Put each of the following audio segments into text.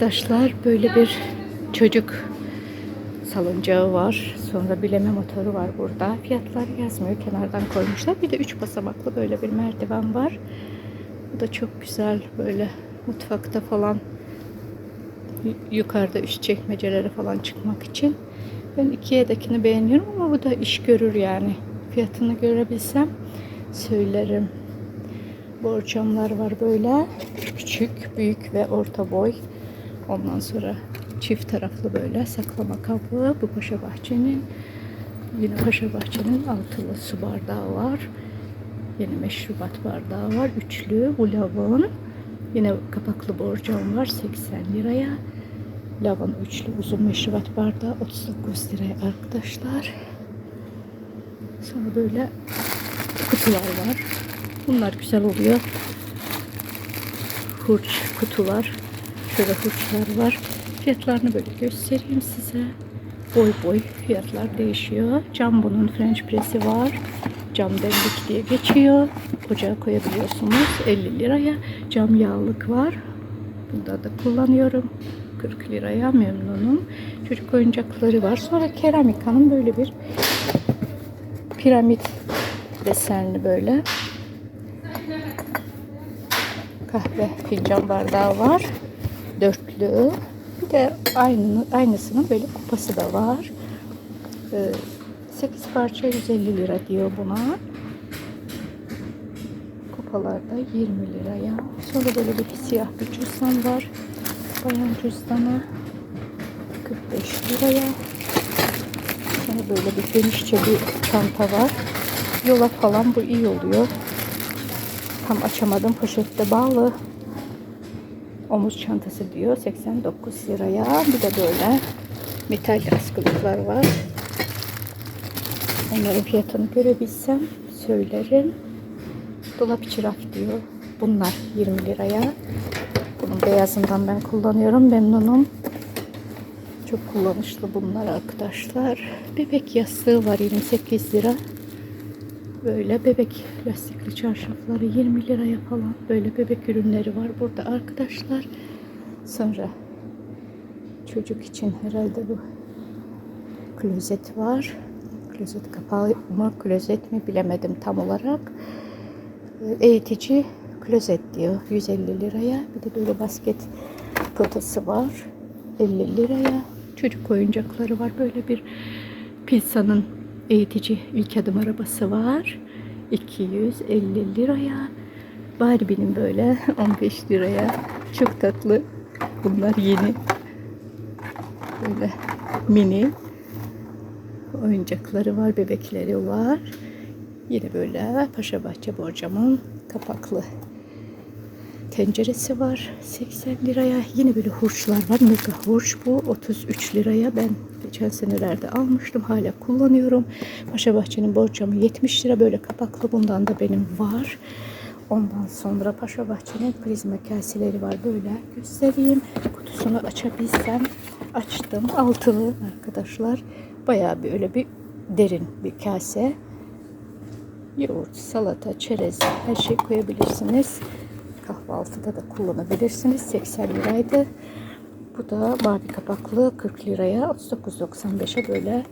arkadaşlar böyle bir çocuk salıncağı var. Sonra bileme motoru var burada. Fiyatlar yazmıyor. Kenardan koymuşlar. Bir de üç basamaklı böyle bir merdiven var. Bu da çok güzel böyle mutfakta falan yukarıda üst çekmecelere falan çıkmak için. Ben Ikea'dakini beğeniyorum ama bu da iş görür yani. Fiyatını görebilsem söylerim. Borcamlar var böyle. Küçük, büyük ve orta boy. Ondan sonra çift taraflı böyle saklama kabı. Bu Paşa Bahçe'nin. Yine Paşa Bahçe'nin altılı su bardağı var. Yine meşrubat bardağı var. Üçlü. Bu lavın. Yine kapaklı borcam var. 80 liraya. Lavın üçlü uzun meşrubat bardağı 39 liraya arkadaşlar. Sonra böyle kutular var. Bunlar güzel oluyor. Hurç kutular. Şöyle hurçlar var. Fiyatlarını böyle göstereyim size. Boy boy fiyatlar değişiyor. Cam bunun French press'i var. Cam demlik diye geçiyor. Ocağa koyabiliyorsunuz 50 liraya. Cam yağlık var. Bunda da kullanıyorum. 40 liraya memnunum. Çocuk oyuncakları var. Sonra keramikanın böyle bir piramit desenli böyle kahve fincan bardağı var. Dörtlü. Bir de aynı, aynısının böyle kupası da var. Ee, 8 parça 150 lira diyor buna. Kupalar da 20 liraya. Sonra böyle bir siyah bir cüzdan var. Bayan cüzdanı 45 liraya. Sonra böyle bir genişçe bir çanta var. Yola falan bu iyi oluyor. Tam açamadım poşette bağlı. Omuz çantası diyor 89 liraya. Bir de böyle metal askılıklar var. Onların fiyatını görebilsem söylerim. Dolap içi raf diyor. Bunlar 20 liraya. Bunun beyazından ben kullanıyorum. Memnunum. Çok kullanışlı bunlar arkadaşlar. Bebek yastığı var 28 lira. Böyle bebek lastikli çarşafları 20 liraya falan böyle bebek ürünleri var burada arkadaşlar. Sonra çocuk için herhalde bu klozet var. Klozet kapağı mı klozet mi bilemedim tam olarak. Ee, Eğitici klozet diyor 150 liraya. Bir de böyle basket potası var 50 liraya. Çocuk oyuncakları var. Böyle bir Pilsa'nın eğitici ilk adım arabası var. 250 liraya. Barbie'nin böyle 15 liraya. Çok tatlı. Bunlar yeni. Böyle mini oyuncakları var, bebekleri var. Yine böyle Paşabahçe borcamın kapaklı tenceresi var 80 liraya. Yine böyle hurçlar var. Mega hurç bu 33 liraya. Ben geçen senelerde almıştım. Hala kullanıyorum. Paşa Bahçe'nin borcamı 70 lira. Böyle kapaklı bundan da benim var. Ondan sonra Paşa Bahçe'nin prizma kaseleri var. Böyle göstereyim. Kutusunu açabilsem açtım. Altılı arkadaşlar. Bayağı böyle bir derin bir kase. Yoğurt, salata, çerez her şey koyabilirsiniz kahvaltıda da kullanabilirsiniz. 80 liraydı. Bu da mavi kapaklı 40 liraya 39.95'e böyle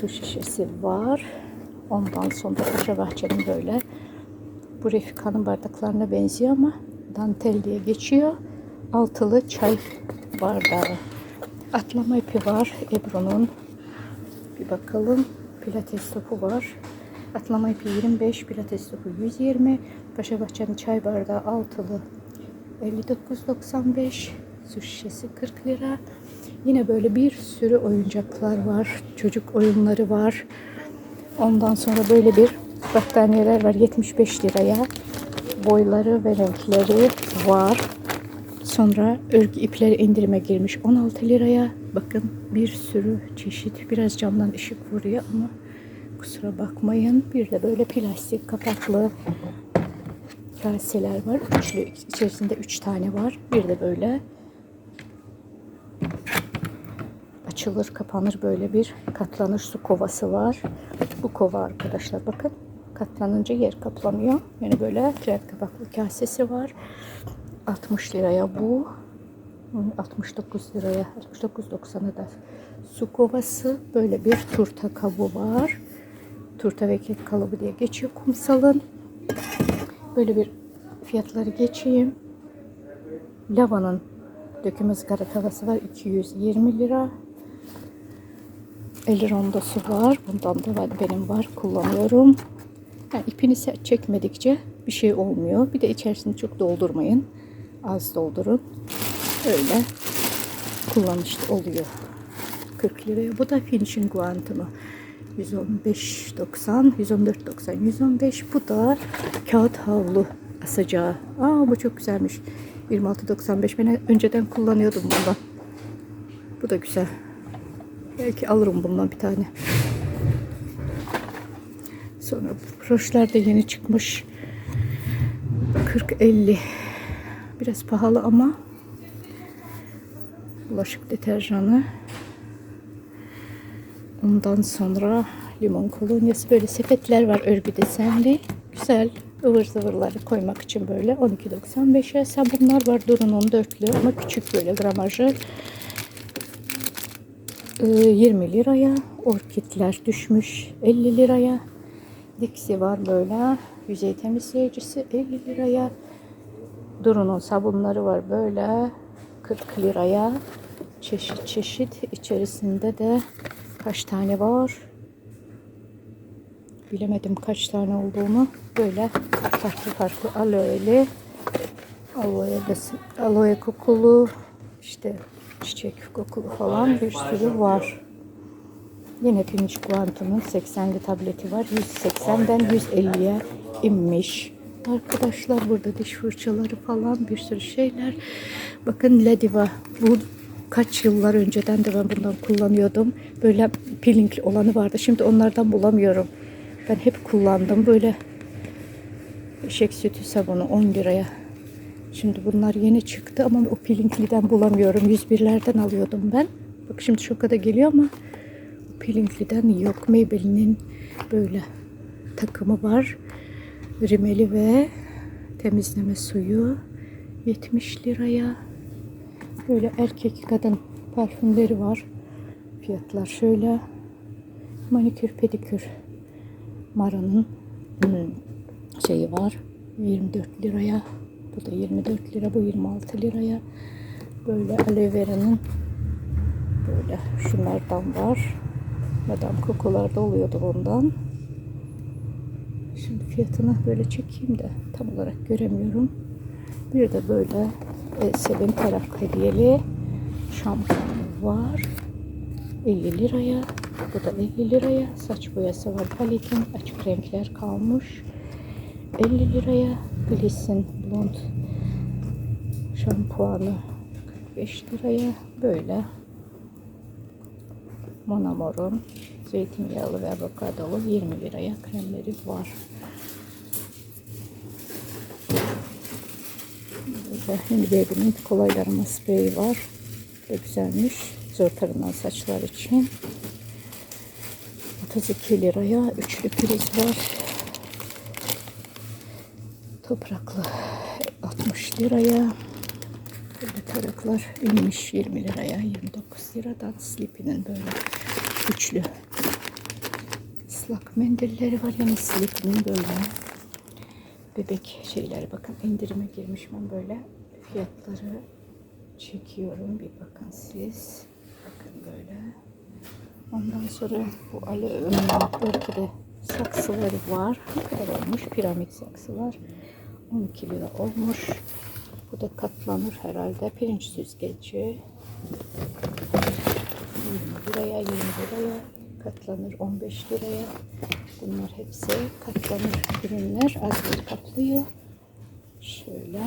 su şişesi var. Ondan sonra Paşa Bahçe'nin böyle bu Refika'nın bardaklarına benziyor ama dantel diye geçiyor. Altılı çay bardağı. Atlama ipi var Ebru'nun. Bir bakalım. Pilates topu var. Atlama ipi 25, pilates topu 120. Paşabahçe'nin çay bardağı altılı 59.95. Su şişesi 40 lira. Yine böyle bir sürü oyuncaklar var. Çocuk oyunları var. Ondan sonra böyle bir battaniyeler var 75 liraya. Boyları ve renkleri var. Sonra örgü ipleri indirime girmiş 16 liraya. Bakın bir sürü çeşit. Biraz camdan ışık vuruyor ama kusura bakmayın. Bir de böyle plastik kapaklı kaseler var. Üçlü içerisinde üç tane var. Bir de böyle açılır kapanır böyle bir katlanır su kovası var. Bu kova arkadaşlar bakın katlanınca yer kaplanıyor. Yani böyle tren kapaklı kasesi var. 60 liraya bu. Hı, 69 liraya 69.90'a da su kovası böyle bir turta kabı var. Turta ve kek kalıbı diye geçiyor kumsalın. Böyle bir fiyatları geçeyim. Lavanın döküm ızgara tavası var 220 lira. El rondosu var. Bundan da benim var. Kullanıyorum. Yani ipini çekmedikçe bir şey olmuyor. Bir de içerisini çok doldurmayın. Az doldurun. Öyle kullanışlı oluyor. 40 liraya. Bu da finishing guantımı. 115.90, 114.90, 115. Bu da kağıt havlu asacağı. Aa bu çok güzelmiş. 26.95. Ben önceden kullanıyordum bundan. Bu da güzel. Belki alırım bundan bir tane. Sonra broşlar da yeni çıkmış. 40-50. Biraz pahalı ama bulaşık deterjanı. Ondan sonra limon kolonyası böyle sepetler var örgü desenli. Güzel ıvır zıvırları koymak için böyle 12.95'e sabunlar var Durun'un dörtlü ama küçük böyle gramajı. Ee, 20 liraya orkidler düşmüş 50 liraya. Dixie var böyle yüzey temizleyicisi 50 liraya. Durun'un sabunları var böyle 40 liraya. Çeşit çeşit içerisinde de kaç tane var? Bilemedim kaç tane olduğunu. Böyle farklı farklı aloeli aloe, aloe kokulu işte çiçek kokulu falan bir sürü var. Yine Finish Quantum'un 80'li tableti var. 180'den 150'ye inmiş. Arkadaşlar burada diş fırçaları falan bir sürü şeyler. Bakın Ladiva. Bu kaç yıllar önceden de ben bundan kullanıyordum. Böyle peelingli olanı vardı. Şimdi onlardan bulamıyorum. Ben hep kullandım. Böyle eşek sütü sabunu 10 liraya. Şimdi bunlar yeni çıktı ama o peelingliden bulamıyorum. 101'lerden alıyordum ben. Bak şimdi şoka da geliyor ama Peelingliden yok. Maybelline'in böyle takımı var. Rimeli ve temizleme suyu 70 liraya. Böyle erkek kadın parfümleri var. Fiyatlar şöyle. Manikür pedikür Mara'nın hmm, şeyi var. 24 liraya. Bu da 24 lira. Bu 26 liraya. Böyle aloe vera'nın böyle şunlardan var. Madame Coco'larda oluyordu ondan. Şimdi fiyatını böyle çekeyim de tam olarak göremiyorum. Bir de böyle e, Seven taraf hediyeli şampuan var. 50 liraya. Bu da 50 liraya. Saç boyası var. Paletin açık renkler kalmış. 50 liraya. Gliss'in blond şampuanı 45 liraya. Böyle Monamor'un zeytinyağlı ve avokadolu 20 liraya kremleri var. Burada Henry kolaylarıma spreyi var. Ve güzelmiş. Zor tarınan saçlar için. 32 liraya üçlü priz var. Topraklı 60 liraya. Böyle taraklar inmiş 20 liraya. 29 liradan Sleepy'nin böyle üçlü ıslak mendilleri var. Yani Sleepy'nin böyle bebek şeyleri. Bakın indirime girmiş ben böyle. Fiyatları çekiyorum. Bir bakın siz. Bakın böyle. Ondan sonra bu aloe orkide saksıları var. Ne kadar olmuş? Piramit saksılar 12 lira olmuş. Bu da katlanır herhalde. Pirinç süzgeci. 20 liraya 20 liraya. Katlanır 15 liraya. Bunlar hepsi katlanır ürünler. Az bir kaplıyor şöyle.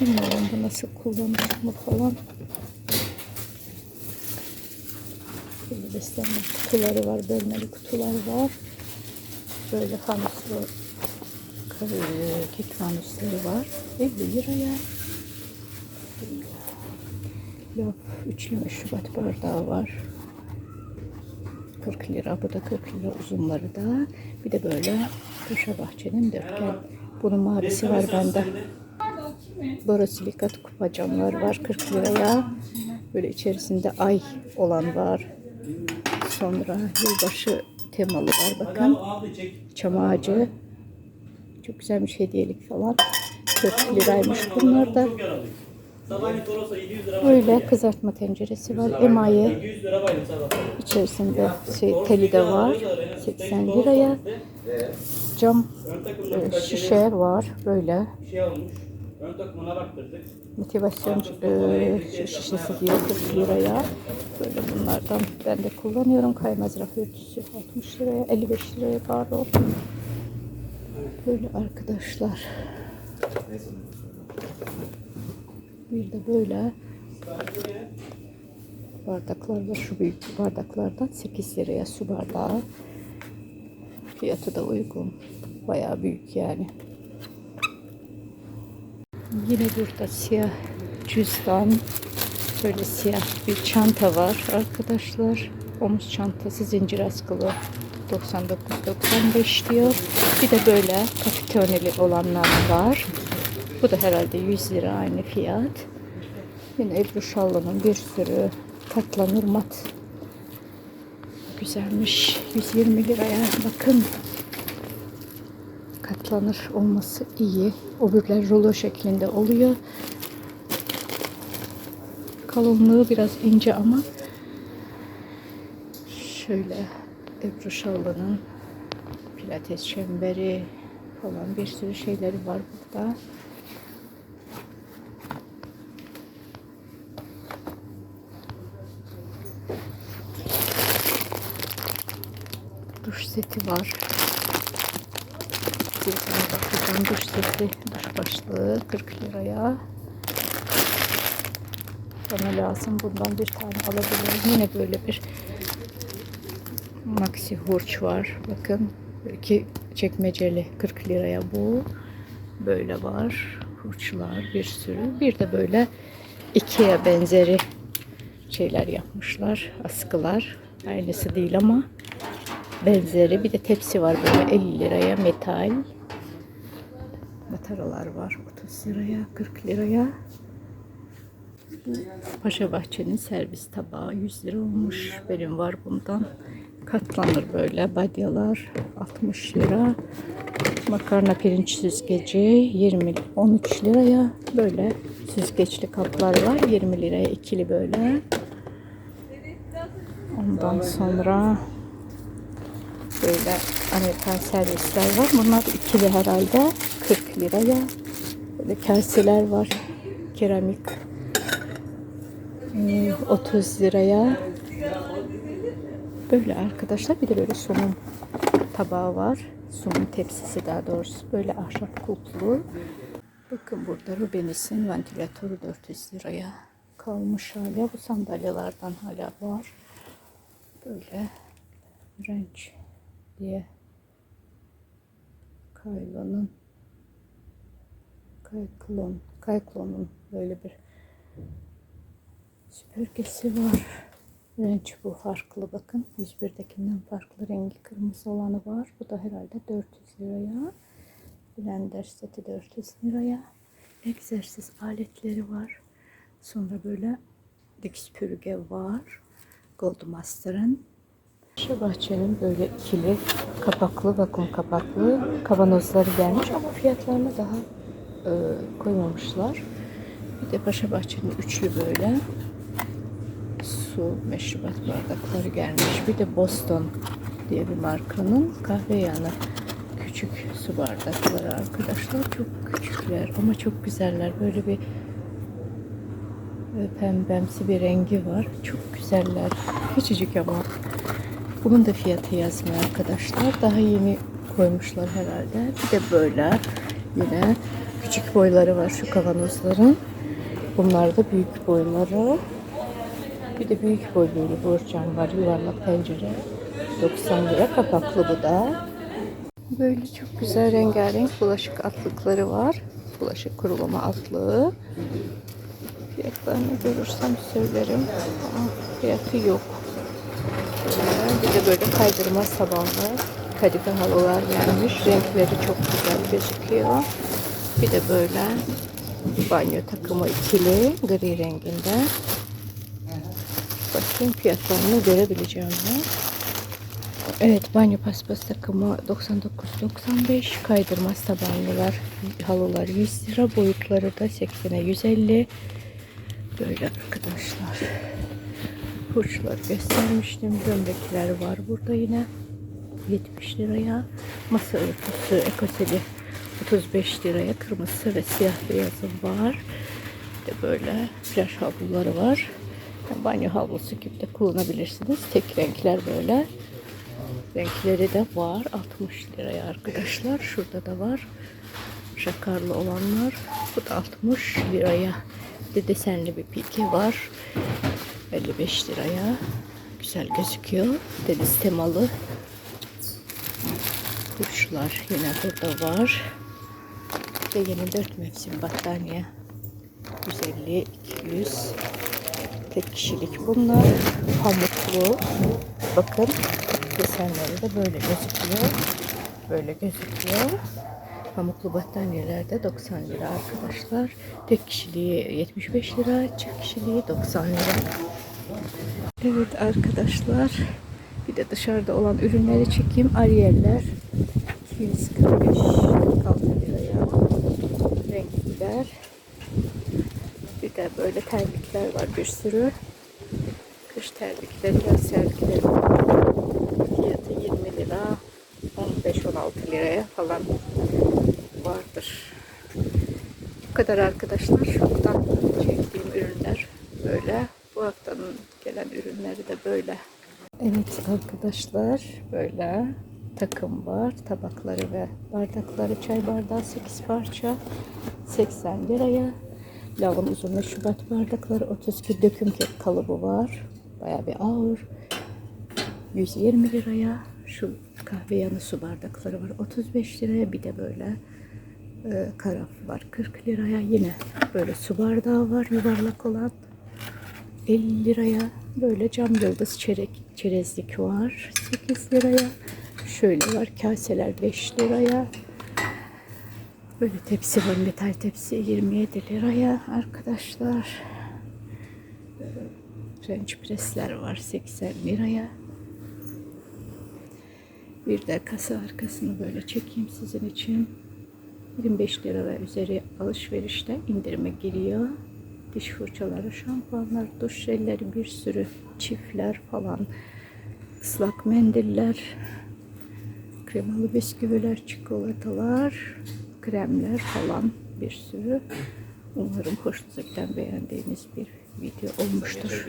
Bilmiyorum bu nasıl kullanılır mı falan. Böyle beslenme kutuları var bölmeli kutular var. Böyle fanuslu kek fanusları var 50 liraya Laf üçlü meşrubat bardağı var. 40 lira. Bu da 40 lira uzunları da. Bir de böyle Paşa Bahçe'nin dörtgen. Bunun mavisi var bende. borosilikat kupa camlar var 40 liraya. Böyle içerisinde ay olan var. Sonra yılbaşı temalı var bakın. Çam ağacı. Çok güzelmiş hediyelik falan. 40 liraymış bunlar da. Sabahleyin Toros'a 700 lira Böyle kızartma tenceresi var. Emaye 100 lira baydım sabah. içerisinde şey, teli de var. 80 liraya. Cam e, şişe var. Böyle motivasyon e, şişesi diyor 40 liraya. Böyle bunlardan ben de kullanıyorum. Kaymaz raf örtüsü 60 liraya, 55 liraya pardon. Böyle arkadaşlar. Bir de böyle bardaklar var. Şu büyük bardaklardan 8 liraya su bardağı. Fiyatı da uygun. Bayağı büyük yani. Yine burada siyah cüzdan, böyle siyah bir çanta var arkadaşlar. Omuz çantası zincir askılı 99.95 diyor. Bir de böyle kapitoneli olanlar var. Bu da herhalde 100 lira aynı fiyat. Yine Ebru Şallı'nın bir sürü katlanır mat. Güzelmiş. 120 liraya bakın katlanır olması iyi. Öbürler rulo şeklinde oluyor. Kalınlığı biraz ince ama şöyle Ebru Şallı'nın pilates çemberi falan bir sürü şeyleri var burada. Duş seti var. Bir tane bakacağım duş seti, duş başlığı 40 liraya. Bana lazım. Bundan bir tane alabilirim. Yine böyle bir maxi hurç var. Bakın iki çekmeceli 40 liraya bu. Böyle var. Hurçlar bir sürü. Bir de böyle Ikea benzeri şeyler yapmışlar. Askılar. Aynısı değil ama benzeri. Bir de tepsi var böyle 50 liraya metal. Mataralar var 30 liraya, 40 liraya. Paşa Bahçe'nin servis tabağı 100 lira olmuş. Benim var bundan. Katlanır böyle badyalar 60 lira. Makarna pirinç süzgeci 20 13 liraya. Böyle süzgeçli kaplar var 20 liraya ikili böyle. Ondan sonra böyle Amerikan servisler var. Bunlar ikili herhalde 40 liraya. Böyle kaseler var. Keramik ee, 30 liraya. Böyle arkadaşlar bir de böyle sunum tabağı var. Sunum tepsisi daha doğrusu böyle ahşap kulplu. Bakın burada Rubenis'in ventilatörü 400 liraya kalmış hala. Bu sandalyelerden hala var. Böyle renç diye Kayla'nın Kayklon Kayklon'un böyle bir süpürgesi var. Renç bu farklı bakın. 101'dekinden farklı rengi kırmızı olanı var. Bu da herhalde 400 liraya. Blender seti 400 liraya. Egzersiz aletleri var. Sonra böyle dik süpürge var. Goldmaster'ın şu bahçenin böyle ikili kapaklı, vakum kapaklı kavanozları gelmiş ama fiyatlarını daha e, koymamışlar. Bir de Paşa Bahçe'nin üçlü böyle su, meşrubat bardakları gelmiş. Bir de Boston diye bir markanın kahve yanı küçük su bardakları arkadaşlar. Çok küçükler ama çok güzeller. Böyle bir e, pembemsi bir rengi var. Çok güzeller. Küçücük ama bunun da fiyatı yazmıyor arkadaşlar. Daha yeni koymuşlar herhalde. Bir de böyle yine küçük boyları var şu kavanozların. Bunlar da büyük boyları. Bir de büyük boy böyle borcam var. Yuvarlak pencere. 90 lira kapaklı bu da. Böyle çok güzel rengarenk bulaşık altlıkları var. Bulaşık kurulama altlığı. Fiyatlarını görürsem söylerim. Ama fiyatı yok. Bir de böyle kaydırma sabahlar, kadife halılar gelmiş. Renkleri çok güzel gözüküyor. Bir de böyle Banyo takımı ikili gri renginde. Bakayım fiyatlarını görebileceğim? Evet banyo paspas takımı 99.95 kaydırmaz tabanlılar halılar 100 lira boyutları da 80'e 150 böyle arkadaşlar hurçları göstermiştim. Gömlekler var burada yine 70 liraya. Masa örtüsü ekoseli 35 liraya kırmızı ve siyah beyazı var. De böyle plaj havluları var banyo havlusu gibi de kullanabilirsiniz tek renkler böyle Renkleri de var. 60 liraya arkadaşlar. Şurada da var. Jakarlı olanlar. Bu da 60 liraya. Bir de desenli bir pike var. 55 liraya. Güzel gözüküyor. Deniz temalı. Kuşlar yine burada var. Ve 24 mevsim battaniye. 150, 200. Tek kişilik bunlar. Pamuklu. Bakın desenleri de böyle gözüküyor. Böyle gözüküyor. Pamuklu battaniyeler de 90 lira arkadaşlar. Tek kişiliği 75 lira, çift kişiliği 90 lira. Evet arkadaşlar. Bir de dışarıda olan ürünleri çekeyim. Ariyeller 245 46 liraya. Renkliler. Bir de böyle terlikler var bir sürü. Kış terlikleri, yaz terlikleri. Fiyatı 20 lira, 15-16 liraya falan vardır. Bu kadar arkadaşlar. Şuradan çektiğim ürünler böyle. Bu haftanın gelen ürünleri de böyle. Evet arkadaşlar böyle takım var. Tabakları ve bardakları çay bardağı 8 parça 80 liraya. Lavın uzunlu şubat bardakları 32 döküm kek kalıbı var. Baya bir ağır. 120 liraya. Şu kahve yanı su bardakları var 35 liraya. Bir de böyle e, karaf var 40 liraya. Yine böyle su bardağı var yuvarlak olan. 50 liraya böyle cam yıldız çerek, çerezlik var 8 liraya. Şöyle var kaseler 5 liraya. Böyle tepsi var metal tepsi 27 liraya arkadaşlar. French presler var 80 liraya. Bir de kasa arkasını böyle çekeyim sizin için. 25 lira ve üzeri alışverişte indirime giriyor. Diş fırçaları, şampuanlar, duş jelleri, bir sürü çiftler falan. ıslak mendiller, kremalı bisküviler, çikolatalar, kremler falan bir sürü. Umarım hoşunuza giden beğendiğiniz bir video olmuştur.